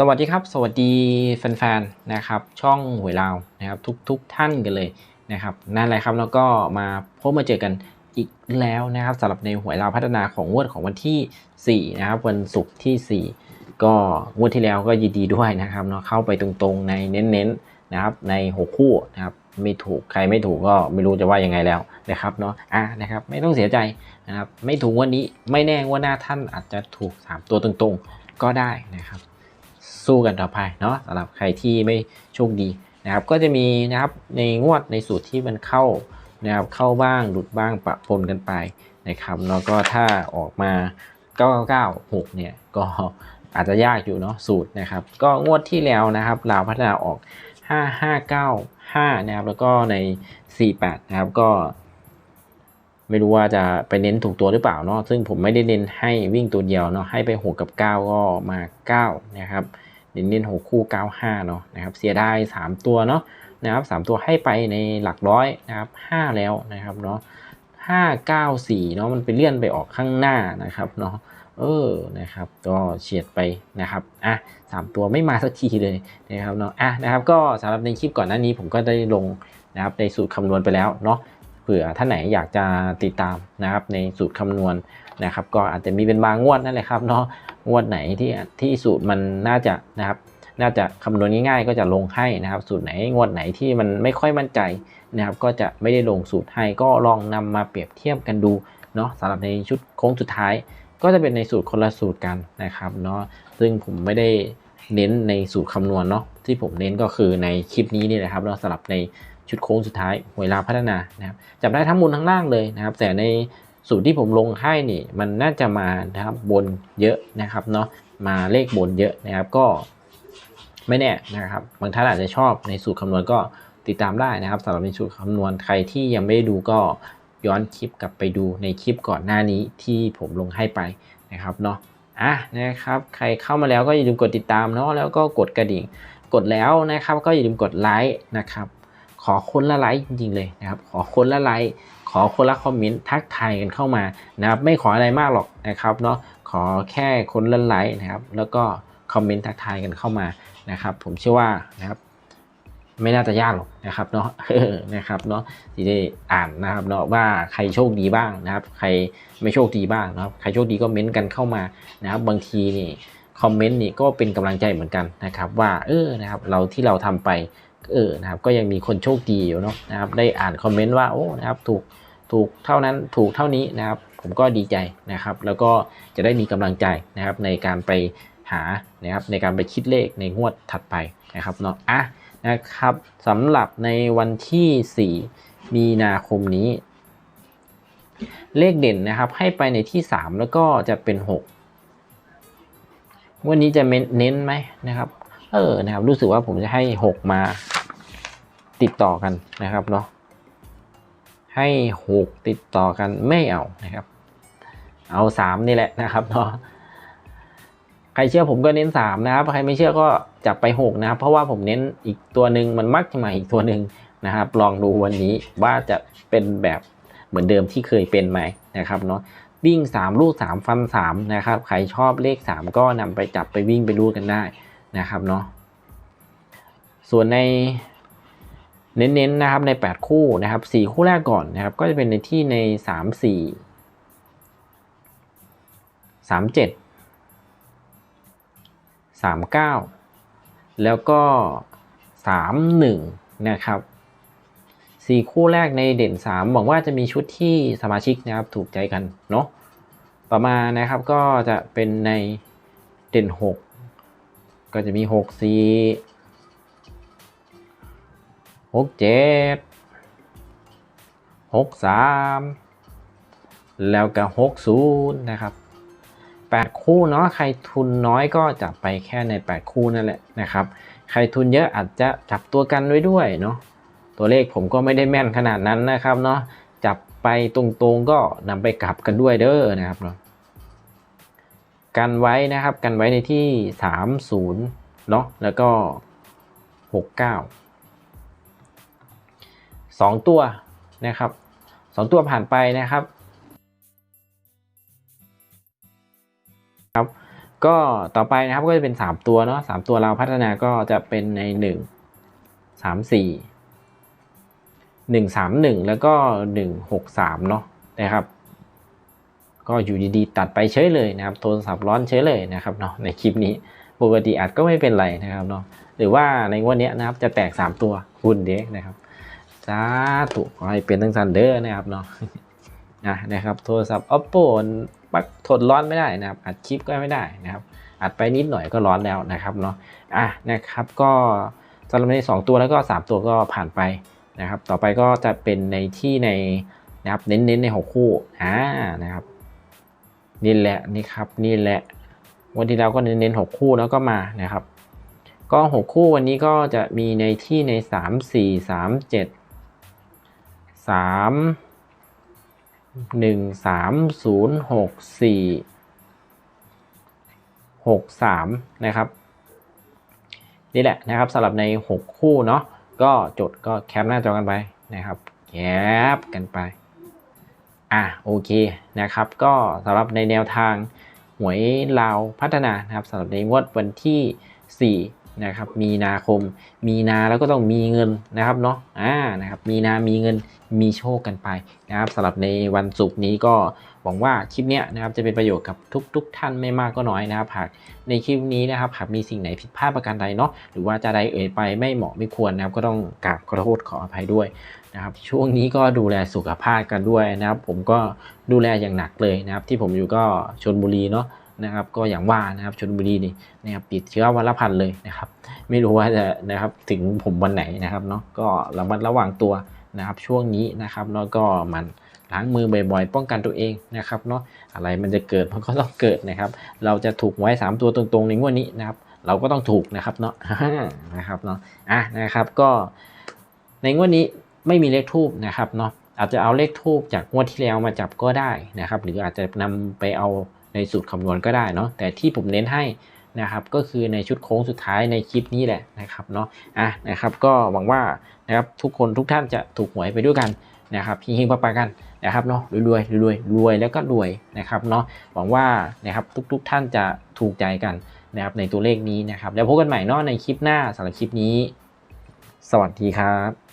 สวัสดีครับ สวัสดีแฟนๆนะครับ ช่องหวยลาวนะครับ ทุกทุกท่านกันเลยนะครับนั่นแหละครับแล้วก็มาพบมาเจอกันอีกแล้วนะครับสำหรับในหวยลาวพัฒนาของงวดของวันที่4นะครับวันศุกร์ที่ 4 ก็งวดที่แล้วก็ยินดีด้วยนะครับเนาะเข้าไปตรงๆในเน้นๆนะครับในหกคู่นะครับไม่ถูกใครไม่ถูกก็ไม่รู้จะว่ายังไงแล้วนะครับเนาะอะนะครับไม่ต้องเสียใจนะครับไม่ถูกงวันนี้ไม่แน่ว่าหน้าท่านอาจจะถูก 3 ตัวตรงๆ ก็ได้นะครับ สู้กันต่อไปเนาะสำหรับใครที่ไม่โชคดีนะครับ ก็จะมีนะครับในงวดในสูตรที่มันเข้านะครับเข้าบ้างหลุดบ้างปะปนกันไปนะครับแล้วก็ถ้าออกมา996 เนี่ยก็อาจจะยากอยู่เนาะสูตรนะครับ ก็งวดที่แล้วนะครับลาวพัฒนาออก 5595 นะครับแล้วก็ใน 48 นะครับก็ ไม่รู้ว่าจะไปเน้นถูกตัวหรือเปล่าเนาะซึ่งผมไม่ได้เน้นให้วิ่งตัวเดียวเนาะให้ไป 6 กับ 9 ก็มา 9 นะครับ เน้นเน้น6คู่ 95 เนาะนะครับเสียดาย 3 ตัวเนาะนะครับ3ตัวให้ไปในหลักร้อยนะครับ 5 แล้วนะครับเนาะ5 9 4 เนาะมันไปเลื่อนไปออกข้างหน้านะครับเนาะเออนะครับก็เฉียดไปนะครับอะสามตัวไม่มาสักทีเลยนะครับเนาะอะนะครับก็สำหรับในคลิปก่อนหน้านี้ผมก็ได้ลงนะครับในสูตรคำนวณไปแล้วเนาะเผื่อท่านไหนอยากจะติดตามนะครับในสูตรคำนวณนะครับ ก็อาจจะมีเป็นบางงวดนั่นแหละครับเนาะ งวดไหนที่ที่สูตรมันน่าจะนะครับ น่าจะคำนวณง่ายๆก็จะลงให้นะครับ สูตรไหนงวดไหนที่มันไม่ค่อยมั่นใจนะครับ ก็จะไม่ได้ลงสูตรให้ก็ลองนำมาเปรียบเทียบกันดูเนาะสำหรับในชุดโค้งสุดท้าย ก็จะเป็นในสูตรคนละสูตรกันนะครับเนาะซึ่งผมไม่ได้เน้นในสูตรคำนวณเนาะที่ผมเน้นก็คือในคลิปนี้นี่แหละครับเนาะสำหรับในชุดโค้งสุดท้ายหวยลาพัฒนานะครับจับได้ทั้งบนทั้งล่างเลยนะครับ แต่ใน สูตรที่ผมลงให้นี่มันน่าจะมานะครับบนเยอะนะครับเนาะมาเลขบนเยอะนะครับก็ไม่แน่นะครับบางท่านอาจจะชอบในสูตรคำนวณก็ติดตามได้นะครับสำหรับในสูตรคำนวณใครที่ยังไม่ได้ดูก็ย้อนคลิปกลับไปดูในคลิปก่อนหน้านี้ที่ผมลงให้ไปนะครับเนาะอะนะครับใครเข้ามาแล้วก็อย่าลืมกดติดตามเนาะแล้วก็กดกระดิ่ง กดแล้วนะครับ ก็อย่าลืมกดไลค์นะครับขอคนละไลค์จริงๆเลยนะครับขอคนละไลค์ ขอคนละคอมเมนต์ทักทายกันเข้ามานะครับไม่ขออะไรมากหรอกนะครับเนาะขอแค่คนละไลค์นะครับ แล้วก็คอมเมนต์ทักทายกันเข้ามานะครับ ผมเชื่อว่านะครับไม่น่าจะยากหรอกนะครับเนาะนะครับเนาะที่ได้อ่านนะครับเนาะว่าใครโชคดีบ้างนะครับ ใครไม่โชคดีบ้างนะครับ ใครโชคดีก็เม้นต์กันเข้ามานะครับ บางทีนี่คอมเมนต์นี่ก็เป็นกำลังใจเหมือนกันนะครับ ว่าเออนะครับเราที่เราทำไป เออนะครับก็ยังมีคนโชคดีอยู่เนาะนะครับได้อ่านคอมเมนต์ว่าโอ้นะครับถูกถูกเท่านั้นถูกเท่านี้นะครับ ผมก็ดีใจนะครับ แล้วก็จะได้มีกำลังใจนะครับในการไปหานะครับในการไปคิดเลขในงวดถัดไปนะครับเนาะอะนะครับสำหรับในวันที่ 4 มีนาคมนี้ เลขเด่นนะครับ ให้ไปในที่ 3 แล้วก็จะเป็น 6 วันนี้จะเน้นไหมนะครับ เออนะครับรู้สึกว่าผมจะให้ 6 มา ติดต่อกันนะครับเนาะให้ 6 ติดต่อกันไม่เอานะครับ เอา 3 นี่แหละนะครับเนาะใครเชื่อผมก็เน้น 3 นะครับ ใครไม่เชื่อก็จับไป 6 นะครับ เพราะว่าผมเน้นอีกตัวหนึ่งมันมักจะมาอีกตัวหนึ่งนะครับ ลองดูวันนี้ว่าจะเป็นแบบเหมือนเดิมที่เคยเป็นไหมนะครับเนาะวิ่ง 3 ลูก 3 ฟัน 3 นะครับ ใครชอบเลข 3 ก็นำไปจับไปวิ่งไปรูดกันได้นะครับเนาะส่วนใน เน้นๆนะครับใน 8 คู่นะครับ 4 คู่แรกก่อนนะครับ ก็จะเป็นในที่ใน 3 4 3 7 3 9 แล้วก็ 3 1 นะครับ 4 คู่แรกในเด่น 3 หวังว่าจะมีชุดที่สมาชิกนะครับถูกใจกันเนาะต่อมานะครับก็จะเป็นในเด่น 6 ก็จะมี 6 4 หกเจ็ดหกสามแล้วก็หกศูนย์นะครับแปดคู่เนาะใครทุนน้อยก็จับไปแค่ในแปดคู่นั่นแหละนะครับ ใครทุนเยอะอาจจะจับตัวกันไว้ด้วยเนาะตัวเลขผมก็ไม่ได้แม่นขนาดนั้นนะครับเนาะจับไปตรงๆก็นำไปกลับกันด้วยเด้อนะครับเนาะกันไว้นะครับกันไว้ในที่ 30เนาะแล้วก็ 69 สองตัวนะครับสองตัวผ่านไปนะครับครับก็ต่อไปนะครับก็จะเป็น 3 ตัวเนาะสามตัวเราพัฒนาก็จะเป็นใน 1 3 4 1 3 1 แล้วก็ 1 6 3 เนาะนะครับ ก็อยู่ดีๆ ตัดไปเฉยเลยนะครับ โทรศัพท์ร้อนเฉยเลยนะครับเนาะในคลิปนี้ปกติอัดก็ไม่เป็นไรนะครับเนาะหรือว่าในงวันนี้นะครับจะแตก 3 ตัวคุณเด็กนะครับ สาธุขอให้เป็นทั้งซันเดอร์นะครับเนาะนะนะครับโทรศัพท์ oppo ปักทนร้อนไม่ได้นะครับ อัดคลิปก็ไม่ได้นะครับ อัดไปนิดหน่อยก็ร้อนแล้วนะครับเนาะอะนะครับก็สำหรับใน 2 ตัวแล้วก็ 3 ตัวก็ผ่านไปนะครับ ต่อไปก็จะเป็นในที่ในนะครับเน้นๆใน 6 คู่อ่านะครับนี่แหละนี่ครับนี่แหละวันที่เราก็เน้นๆ6คู่แล้วก็มานะครับ ก็ 6 คู่วันนี้ก็จะมีในที่ใน 3 4 3 7 3 1 3 0 6 4 6 3นะครับ นี่แหละนะครับสำหรับใน 6 คู่เนาะก็จดก็แคปหน้าจอกันไปนะครับแคปกันไปอะโอเคนะครับ ก็สำหรับในแนวทางหวยลาวพัฒนานะครับสำหรับในงวดวันที่ 4 นะครับมีนาคม มีนาแล้วก็ต้องมีเงินนะครับเนาะอ่านะครับมีนามีเงินมีโชคกันไปนะครับสำหรับในวันศุกร์นี้ก็หวังว่าคลิปเนี้ยนะครับจะเป็นประโยชน์กับทุกๆทท่านไม่มากก็น้อยนะครับหากในคลิปนี้นะครับหากมีสิ่งไหนผิดพลาดประการใดเนาะหรือว่าจะใดเอ่ยไปไม่เหมาะไม่ควรนะครับก็ต้องกราบขอโทษขออภัยด้วยนะครับช่วงนี้ก็ดูแลสุขภาพกันด้วยนะครับ ผมก็ดูแลอย่างหนักเลยนะครับ ที่ผมอยู่ก็ชนบุรีเนาะ นะครับ ก็อย่างว่านะครับชนบุรีนี่นะครับติดเชื้อวันละพันเลยนะครับ ไม่รู้ว่าจะนะครับถึงผมวันไหนนะครับเนาะก็ระมัดระวังตัวนะครับช่วงนี้นะครับแล้วก็มันล้างมือบ่อยๆ ป้องกันตัวเองนะครับเนาะอะไรมันจะเกิดมันก็ต้องเกิดนะครับ เราจะถูกไว้ 3 ตัวตรงๆในงวดนี้นะครับ เราก็ต้องถูกนะครับเนาะนะครับเนาะอะนะครับก็ในงวดนี้ไม่มีเลขทูบนะครับเนาะอาจจะเอาเลขทูบจากงวดที่แล้วมาจับก็ได้นะครับ หรืออาจจะนำไปเอา ในสูตรคำนวณก็ได้เนาะแต่ที่ผมเน้นให้นะครับก็คือในชุดโค้งสุดท้ายในคลิปนี้แหละนะครับเนาะอะนะครับก็หวังว่านะครับทุกคนทุกท่านจะถูกหวยไปด้วยกันนะครับเฮงๆปังๆกันนะครับเนาะรวยรวยรวยรวยแล้วก็รวยนะครับเนาะหวังว่านะครับทุกๆท่านจะถูกใจกันนะครับในตัวเลขนี้นะครับแล้วพบกันใหม่เนาะในคลิปหน้าสำหรับคลิปนี้ สวัสดีครับ